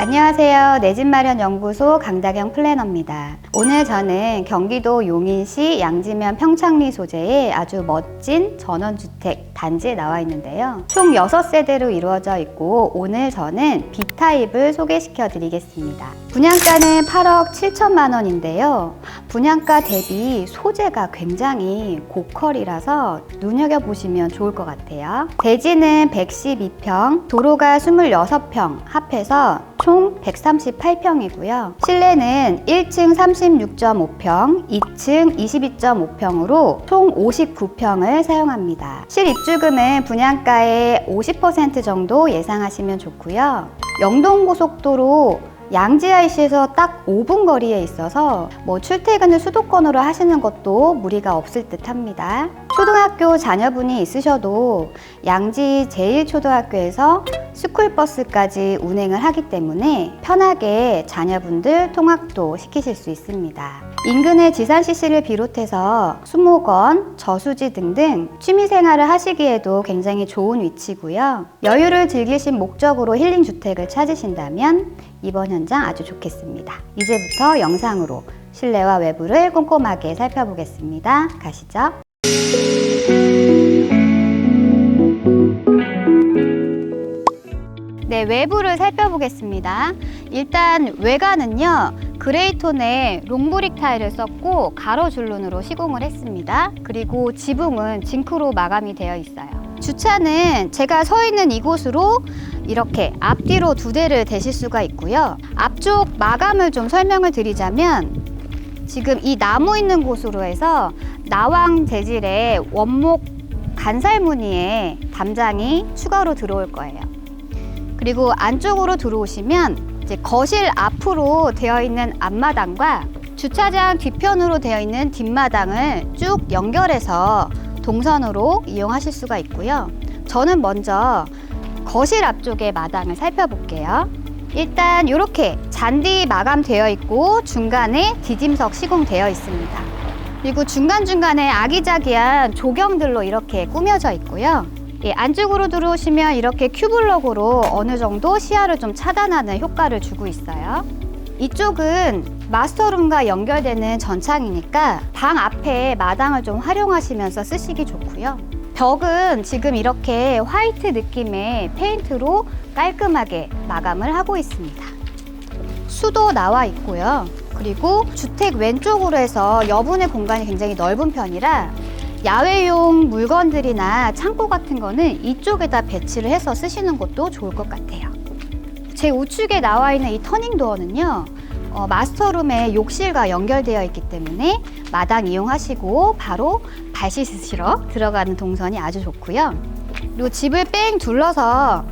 안녕하세요. 내 집 마련 연구소 강다경 플래너입니다. 오늘 저는 경기도 용인시 양지면 평창리 소재의 아주 멋진 전원주택 단지에 나와 있는데요. 총 6세대로 이루어져 있고 오늘 저는 B타입을 소개시켜 드리겠습니다. 분양가는 8억 7천만 원인데요. 분양가 대비 소재가 굉장히 고퀄이라서 눈여겨보시면 좋을 것 같아요. 대지는 112평, 도로가 26평, 합해서 총 138평이고요. 실내는 1층 36.5평, 2층 22.5평으로 총 59평을 사용합니다. 실입주금은 분양가의 50% 정도 예상하시면 좋고요. 영동고속도로 양지IC에서 딱 5분 거리에 있어서 뭐 출퇴근을 수도권으로 하시는 것도 무리가 없을 듯 합니다. 초등학교 자녀분이 있으셔도 양지 제1초등학교에서 스쿨버스까지 운행을 하기 때문에 편하게 자녀분들 통학도 시키실 수 있습니다. 인근의 지산 CC를 비롯해서 수목원, 저수지 등등 취미 생활을 하시기에도 굉장히 좋은 위치고요. 여유를 즐기신 목적으로 힐링 주택을 찾으신다면 이번 현장 아주 좋겠습니다. 이제부터 영상으로 실내와 외부를 꼼꼼하게 살펴보겠습니다. 가시죠. 네, 외부를 살펴보겠습니다. 일단 외관은요, 그레이톤의 롱브릭 타일을 썼고 가로줄눈으로 시공을 했습니다. 그리고 지붕은 징크로 마감이 되어 있어요. 주차는 제가 서 있는 이곳으로 이렇게 앞뒤로 두 대를 대실 수가 있고요. 앞쪽 마감을 좀 설명을 드리자면 지금 이 나무 있는 곳으로 해서 나왕 재질의 원목 간살 무늬의 담장이 추가로 들어올 거예요. 그리고 안쪽으로 들어오시면 이제 거실 앞으로 되어 있는 앞마당과 주차장 뒤편으로 되어 있는 뒷마당을 쭉 연결해서 동선으로 이용하실 수가 있고요. 저는 먼저 거실 앞쪽의 마당을 살펴볼게요. 일단 이렇게 잔디 마감되어 있고 중간에 디딤석 시공되어 있습니다. 그리고 중간중간에 아기자기한 조경들로 이렇게 꾸며져 있고요. 예, 안쪽으로 들어오시면 이렇게 큐블럭으로 어느 정도 시야를 좀 차단하는 효과를 주고 있어요. 이쪽은 마스터룸과 연결되는 전창이니까 방 앞에 마당을 좀 활용하시면서 쓰시기 좋고요. 벽은 지금 이렇게 화이트 느낌의 페인트로 깔끔하게 마감을 하고 있습니다. 수도 나와 있고요. 그리고 주택 왼쪽으로 해서 여분의 공간이 굉장히 넓은 편이라 야외용 물건들이나 창고 같은 거는 이쪽에다 배치를 해서 쓰시는 것도 좋을 것 같아요. 제 우측에 나와 있는 이 터닝 도어는요, 어, 마스터룸의 욕실과 연결되어 있기 때문에 마당 이용하시고 바로 발 씻으시러 들어가는 동선이 아주 좋고요. 그리고 집을 뺑 둘러서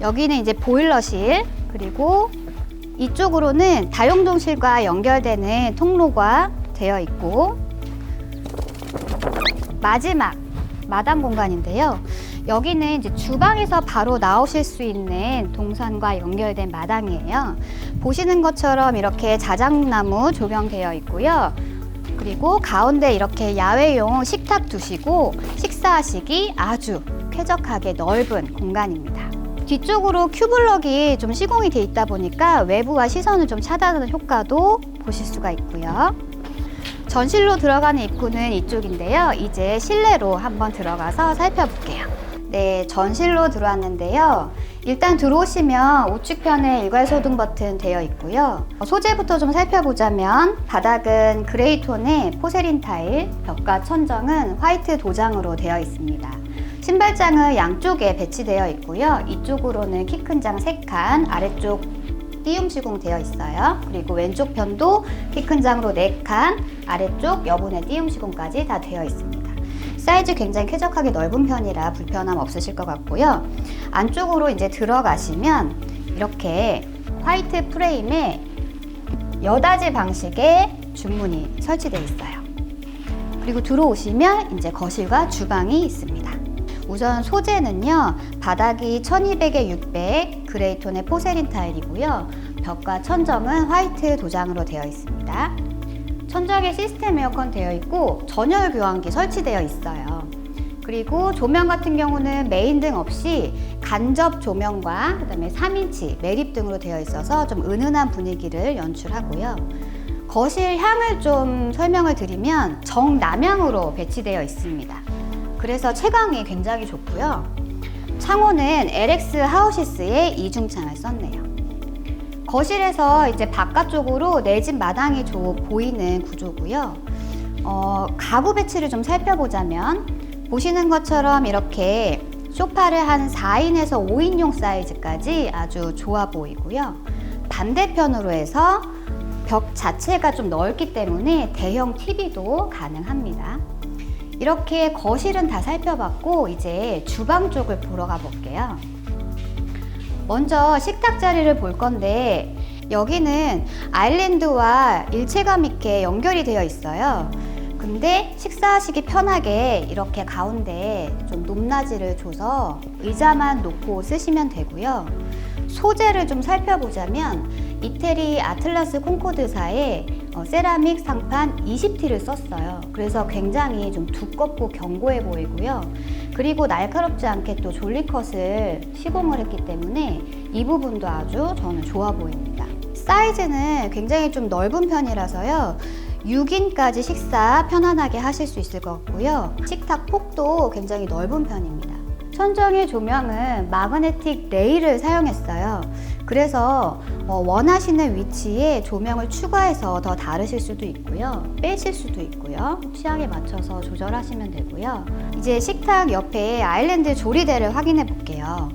여기는 이제 보일러실 그리고 이쪽으로는 다용도실과 연결되는 통로가 되어 있고 마지막 마당 공간인데요. 여기는 이제 주방에서 바로 나오실 수 있는 동선과 연결된 마당이에요. 보시는 것처럼 이렇게 자작나무 조경되어 있고요. 그리고 가운데 이렇게 야외용 식탁 두시고 식사하시기 아주 쾌적하게 넓은 공간입니다. 뒤쪽으로 큐블럭이 좀 시공이 돼 있다 보니까 외부와 시선을 좀 차단하는 효과도 보실 수가 있고요. 전실로 들어가는 입구는 이쪽인데요. 이제 실내로 한번 들어가서 살펴볼게요. 네, 전실로 들어왔는데요. 일단 들어오시면 우측편에 일괄소등 버튼 되어 있고요. 소재부터 좀 살펴보자면 바닥은 그레이 톤의 포세린 타일, 벽과 천정은 화이트 도장으로 되어 있습니다. 신발장은 양쪽에 배치되어 있고요. 이쪽으로는 키 큰 장 3칸, 아래쪽 띄움 시공되어 있어요. 그리고 왼쪽 편도 키 큰 장으로 4칸, 아래쪽 여분의 띄움 시공까지 다 되어 있습니다. 사이즈 굉장히 쾌적하게 넓은 편이라 불편함 없으실 것 같고요. 안쪽으로 이제 들어가시면 이렇게 화이트 프레임에 여닫이 방식의 중문이 설치되어 있어요. 그리고 들어오시면 이제 거실과 주방이 있습니다. 우선 소재는요, 바닥이 1200에 600 그레이톤의 포세린 타일이고요. 벽과 천정은 화이트 도장으로 되어 있습니다. 천정에 시스템 에어컨 되어 있고 전열 교환기 설치되어 있어요. 그리고 조명 같은 경우는 메인 등 없이 간접 조명과 그다음에 3인치 매립 등으로 되어 있어서 좀 은은한 분위기를 연출하고요. 거실 향을 좀 설명을 드리면 정남향으로 배치되어 있습니다. 그래서 채광이 굉장히 좋고요. 창호는 LX 하우시스의 이중창을 썼네요. 거실에서 이제 바깥쪽으로 내 집 마당이 조, 보이는 구조고요. 어, 가구 배치를 좀 살펴보자면 보시는 것처럼 이렇게 소파를 한 4인에서 5인용 사이즈까지 아주 좋아 보이고요. 반대편으로 해서 벽 자체가 좀 넓기 때문에 대형 TV도 가능합니다. 이렇게 거실은 다 살펴봤고 이제 주방 쪽을 보러 가볼게요. 먼저 식탁 자리를 볼 건데 여기는 아일랜드와 일체감 있게 연결이 되어 있어요. 근데 식사하시기 편하게 이렇게 가운데 좀 높낮이를 줘서 의자만 놓고 쓰시면 되고요. 소재를 좀 살펴보자면 이태리 아틀라스 콩코드사의 어, 세라믹 상판 20T를 썼어요. 그래서 굉장히 좀 두껍고 견고해 보이고요. 그리고 날카롭지 않게 또 졸리컷을 시공을 했기 때문에 이 부분도 아주 저는 좋아 보입니다. 사이즈는 굉장히 좀 넓은 편이라서요. 6인까지 식사 편안하게 하실 수 있을 것 같고요. 식탁 폭도 굉장히 넓은 편입니다. 천정의 조명은 마그네틱 레일을 사용했어요. 그래서 어, 원하시는 위치에 조명을 추가해서 더 다르실 수도 있고요. 빼실 수도 있고요. 취향에 맞춰서 조절하시면 되고요. 이제 식탁 옆에 아일랜드 조리대를 확인해 볼게요.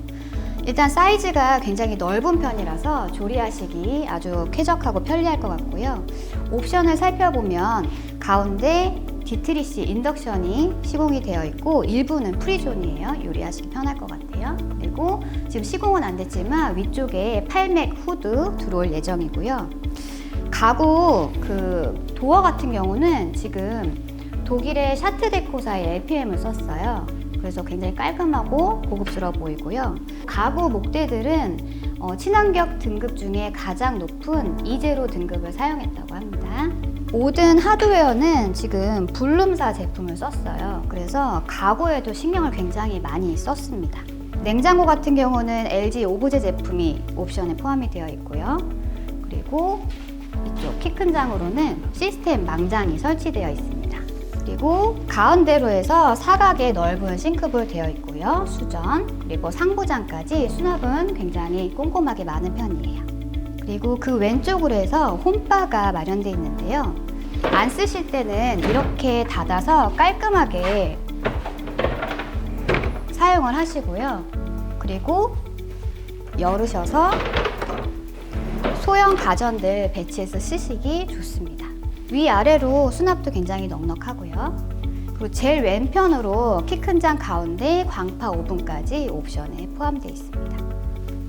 일단 사이즈가 굉장히 넓은 편이라서 조리하시기 아주 쾌적하고 편리할 것 같고요. 옵션을 살펴보면 가운데 디트리시 인덕션이 시공이 되어 있고 일부는 프리존이에요. 요리하시기 편할 것 같아요. 그리고 지금 시공은 안 됐지만 위쪽에 8맥 후드 들어올 예정이고요. 가구 그 도어 같은 경우는 지금 독일의 샤트데코사의 LPM을 썼어요. 그래서 굉장히 깔끔하고 고급스러워 보이고요. 가구 목대들은 어, 친환경 등급 중에 가장 높은 이제로 등급을 사용했다고 합니다. 모든 하드웨어는 지금 불룸사 제품을 썼어요. 그래서 가구에도 신경을 굉장히 많이 썼습니다. 냉장고 같은 경우는 LG 오브제 제품이 옵션에 포함이 되어 있고요. 그리고 이쪽 키 큰 장으로는 시스템 망장이 설치되어 있습니다. 그리고 가운데로 해서 사각의 넓은 싱크볼 되어 있고요. 수전, 그리고 상부장까지 수납은 굉장히 꼼꼼하게 많은 편이에요. 그리고 그 왼쪽으로 해서 홈바가 마련되어 있는데요. 안 쓰실 때는 이렇게 닫아서 깔끔하게 사용을 하시고요. 그리고 열으셔서 소형 가전들 배치해서 쓰시기 좋습니다. 위아래로 수납도 굉장히 넉넉하고요. 그리고 제일 왼편으로 키 큰 장 가운데 광파 오븐까지 옵션에 포함되어 있습니다.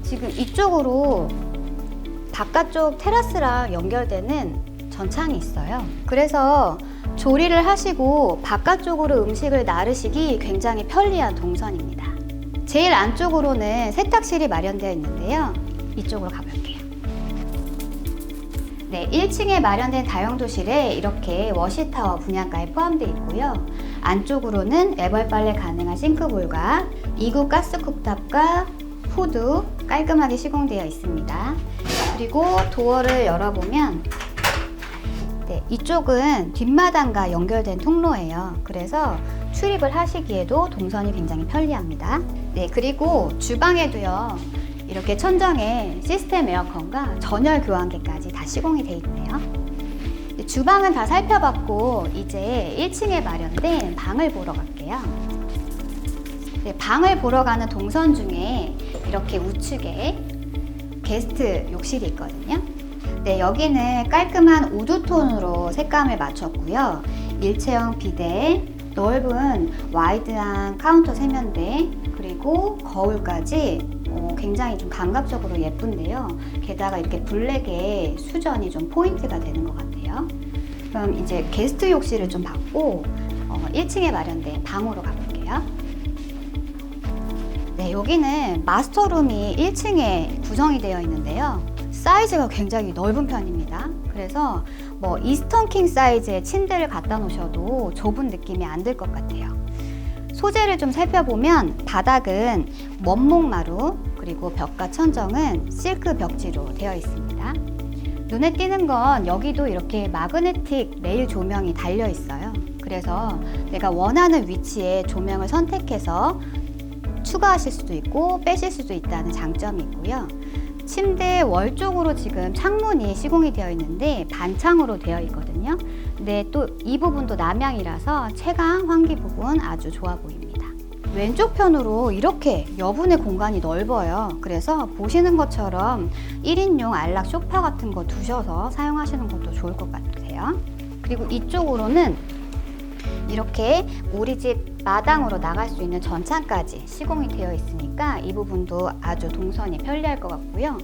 지금 이쪽으로 바깥쪽 테라스랑 연결되는 전창이 있어요. 그래서 조리를 하시고 바깥쪽으로 음식을 나르시기 굉장히 편리한 동선입니다. 제일 안쪽으로는 세탁실이 마련되어 있는데요. 이쪽으로 가볼게요. 네, 1층에 마련된 다용도실에 이렇게 워시타워 분양가에 포함되어 있고요. 안쪽으로는 애벌 빨래 가능한 싱크볼과 2구 가스 쿡탑과 후드 깔끔하게 시공되어 있습니다. 그리고 도어를 열어보면 네, 이쪽은 뒷마당과 연결된 통로예요. 그래서 출입을 하시기에도 동선이 굉장히 편리합니다. 네, 그리고 주방에도요. 이렇게 천정에 시스템 에어컨과 전열 교환기까지 다 시공이 돼 있네요. 네, 주방은 다 살펴봤고 이제 1층에 마련된 방을 보러 갈게요. 네, 방을 보러 가는 동선 중에 이렇게 우측에 게스트 욕실이 있거든요. 네, 여기는 깔끔한 우드톤으로 색감을 맞췄고요. 일체형 비대, 넓은 와이드한 카운터 세면대, 그리고 거울까지 어, 굉장히 좀 감각적으로 예쁜데요. 게다가 이렇게 블랙의 수전이 좀 포인트가 되는 것 같아요. 그럼 이제 게스트 욕실을 좀 받고 어, 1층에 마련된 방으로 가볼게요. 네, 여기는 마스터룸이 1층에 구성이 되어 있는데요. 사이즈가 굉장히 넓은 편입니다. 그래서 뭐 이스턴 킹 사이즈의 침대를 갖다 놓으셔도 좁은 느낌이 안 들 것 같아요. 소재를 좀 살펴보면 바닥은 원목마루 그리고 벽과 천정은 실크 벽지로 되어 있습니다. 눈에 띄는 건 여기도 이렇게 마그네틱 레일 조명이 달려 있어요. 그래서 내가 원하는 위치에 조명을 선택해서 추가하실 수도 있고 빼실 수도 있다는 장점이 있고요. 침대 월 쪽으로 지금 창문이 시공이 되어 있는데 반창으로 되어 있거든요. 근데 또 이 부분도 남향이라서 채광 환기 부분 아주 좋아 보입니다. 왼쪽 편으로 이렇게 여분의 공간이 넓어요. 그래서 보시는 것처럼 1인용 안락 소파 같은 거 두셔서 사용하시는 것도 좋을 것 같아요. 그리고 이쪽으로는 이렇게 우리 집 마당으로 나갈 수 있는 전창까지 시공이 되어 있으니까 이 부분도 아주 동선이 편리할 것 같고요.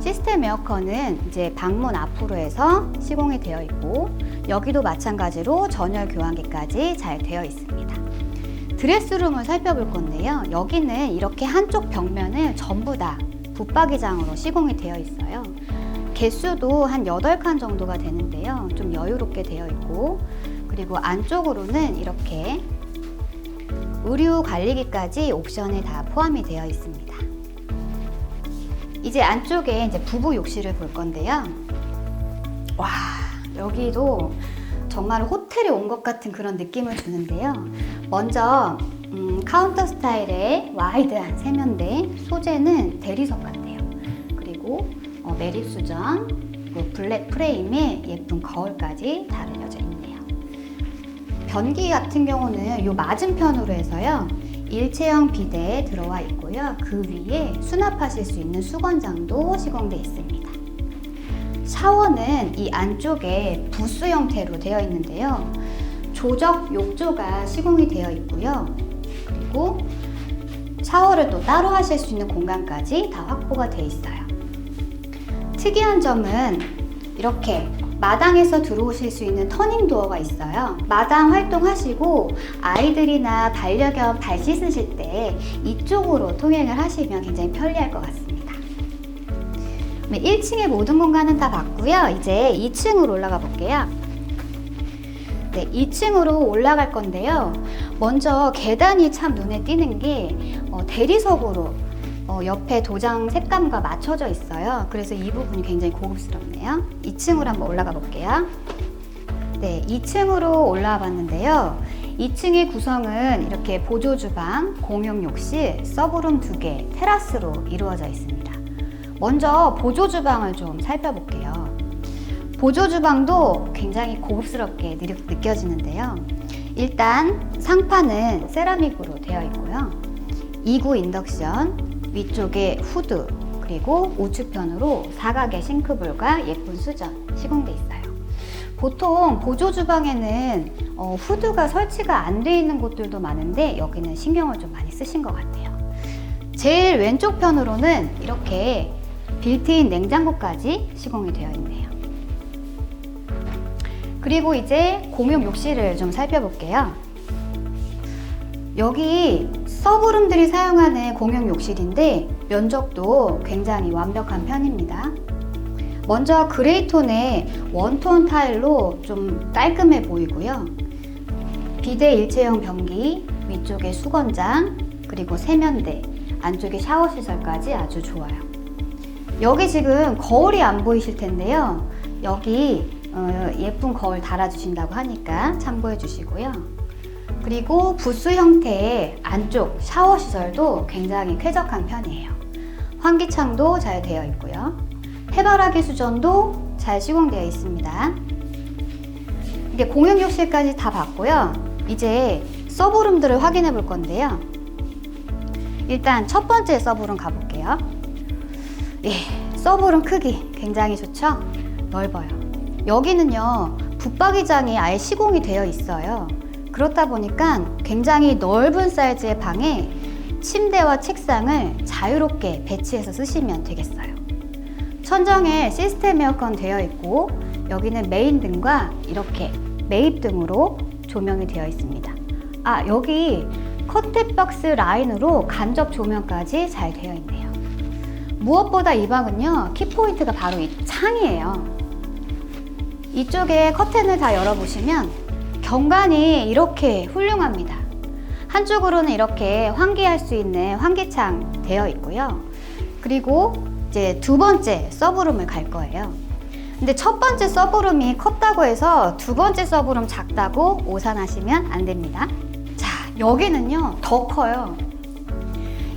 시스템 에어컨은 이제 방문 앞으로 해서 시공이 되어 있고 여기도 마찬가지로 전열 교환기까지 잘 되어 있습니다. 드레스룸을 살펴볼 건데요. 여기는 이렇게 한쪽 벽면을 전부 다 붙박이장으로 시공이 되어 있어요. 개수도 한 8칸 정도가 되는데요. 좀 여유롭게 되어 있고 그리고 안쪽으로는 이렇게 의류 관리기까지 옵션에 다 포함이 되어 있습니다. 이제 안쪽에 이제 부부 욕실을 볼 건데요. 와, 여기도 정말 호텔에 온 것 같은 그런 느낌을 주는데요. 먼저 음, 카운터 스타일의 와이드한 세면대, 소재는 대리석 같아요. 그리고 어, 매립 수전, 그리고 블랙 프레임에 예쁜 거울까지 달려져 있네요. 변기 같은 경우는 이 맞은편으로 해서요. 일체형 비대에 들어와 있고요. 그 위에 수납하실 수 있는 수건장도 시공되어 있습니다. 샤워는 이 안쪽에 부스 형태로 되어 있는데요. 조적 욕조가 시공이 되어 있고요. 그리고 샤워를 또 따로 하실 수 있는 공간까지 다 확보가 되어 있어요. 특이한 점은 이렇게 마당에서 들어오실 수 있는 터닝 도어가 있어요. 마당 활동하시고 아이들이나 반려견 발 씻으실 때 이쪽으로 통행을 하시면 굉장히 편리할 것 같습니다. 1층의 모든 공간은 다 봤고요. 이제 2층으로 올라가 볼게요. 네, 2층으로 올라갈 건데요. 먼저 계단이 참 눈에 띄는 게 어, 대리석으로 어, 옆에 도장 색감과 맞춰져 있어요. 그래서 이 부분이 굉장히 고급스럽네요. 2층으로 한번 올라가 볼게요. 네, 2층으로 올라와 봤는데요. 2층의 구성은 이렇게 보조 주방, 공용 욕실, 서브룸 2개, 테라스로 이루어져 있습니다. 먼저 보조 주방을 좀 살펴볼게요. 보조 주방도 굉장히 고급스럽게 느- 느껴지는데요. 일단 상판은 세라믹으로 되어 있고요. 2구 인덕션, 위쪽에 후드, 그리고 우측편으로 사각의 싱크볼과 예쁜 수전 시공돼 있어요. 보통 보조 주방에는 어, 후드가 설치가 안 돼 있는 곳들도 많은데 여기는 신경을 좀 많이 쓰신 것 같아요. 제일 왼쪽 편으로는 이렇게 빌트인 냉장고까지 시공이 되어 있네요. 그리고 이제 공용 욕실을 좀 살펴볼게요. 여기 서브룸들이 사용하는 공용 욕실인데 면적도 굉장히 완벽한 편입니다. 먼저 그레이톤의 원톤 타일로 좀 깔끔해 보이고요. 비대 일체형 변기, 위쪽에 수건장, 그리고 세면대, 안쪽에 샤워 시설까지 아주 좋아요. 여기 지금 거울이 안 보이실 텐데요. 여기 어, 예쁜 거울 달아주신다고 하니까 참고해 주시고요. 그리고 부스 형태의 안쪽 샤워 시설도 굉장히 쾌적한 편이에요. 환기창도 잘 되어 있고요. 해바라기 수전도 잘 시공되어 있습니다. 이게 공용 욕실까지 다 봤고요. 이제 서브룸들을 확인해 볼 건데요. 일단 첫 번째 서브룸 가볼게요. 예, 서브룸 크기 굉장히 좋죠? 넓어요. 여기는요, 붙박이장이 아예 시공이 되어 있어요. 그렇다 보니까 굉장히 넓은 사이즈의 방에 침대와 책상을 자유롭게 배치해서 쓰시면 되겠어요. 천정에 시스템 에어컨 되어 있고 여기는 메인 등과 이렇게 매입 등으로 조명이 되어 있습니다. 아, 여기 커튼박스 라인으로 간접 조명까지 잘 되어 있네요. 무엇보다 이 방은요, 키포인트가 바로 이 창이에요. 이쪽에 커튼을 다 열어보시면 경관이 이렇게 훌륭합니다. 한쪽으로는 이렇게 환기할 수 있는 환기창 되어 있고요. 그리고 이제 두 번째 서브룸을 갈 거예요. 근데 첫 번째 서브룸이 컸다고 해서 두 번째 서브룸 작다고 오산하시면 안 됩니다. 자, 여기는요, 더 커요.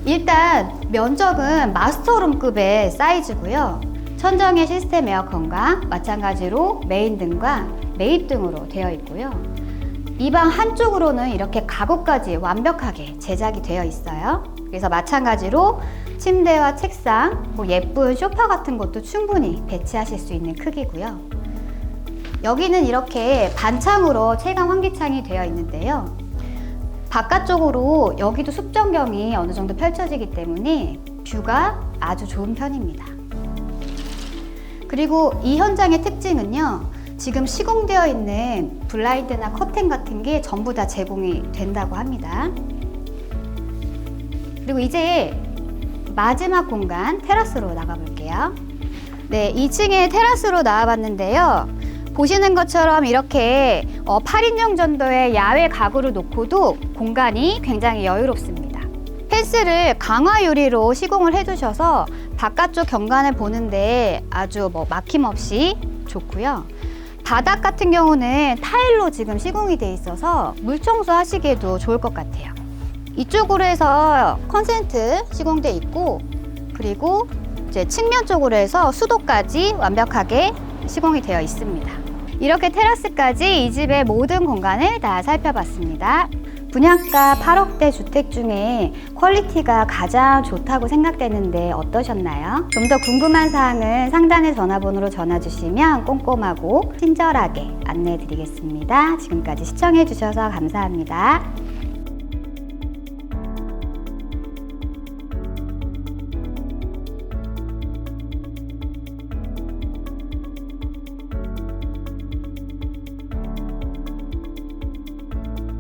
일단 면적은 마스터룸급의 사이즈고요. 천정의 시스템 에어컨과 마찬가지로 메인 등과 매입 등으로 되어 있고요. 이 방 한쪽으로는 이렇게 가구까지 완벽하게 제작이 되어 있어요. 그래서 마찬가지로 침대와 책상, 뭐 예쁜 소파 같은 것도 충분히 배치하실 수 있는 크기고요. 여기는 이렇게 반창으로 채광 환기창이 되어 있는데요. 바깥쪽으로 여기도 숲전경이 어느 정도 펼쳐지기 때문에 뷰가 아주 좋은 편입니다. 그리고 이 현장의 특징은요. 지금 시공되어 있는 블라인드나 커튼 같은 게 전부 다 제공이 된다고 합니다. 그리고 이제 마지막 공간 테라스로 나가 볼게요. 네, 2층에 테라스로 나와봤는데요. 보시는 것처럼 이렇게 어, 8인용 정도의 야외 가구를 놓고도 공간이 굉장히 여유롭습니다. 펜스를 강화 유리로 시공을 해주셔서 바깥쪽 경관을 보는데 아주 뭐 막힘없이 좋고요. 바닥 같은 경우는 타일로 지금 시공이 돼 있어서 물 청소하시기에도 좋을 것 같아요. 이쪽으로 해서 컨센트 시공돼 있고 그리고 이제 측면 쪽으로 해서 수도까지 완벽하게 시공이 되어 있습니다. 이렇게 테라스까지 이 집의 모든 공간을 다 살펴봤습니다. 분양가 8억대 주택 중에 퀄리티가 가장 좋다고 생각되는데 어떠셨나요? 좀 더 궁금한 사항은 상단의 전화번호로 전화 주시면 꼼꼼하고 친절하게 안내해 드리겠습니다. 지금까지 시청해 주셔서 감사합니다.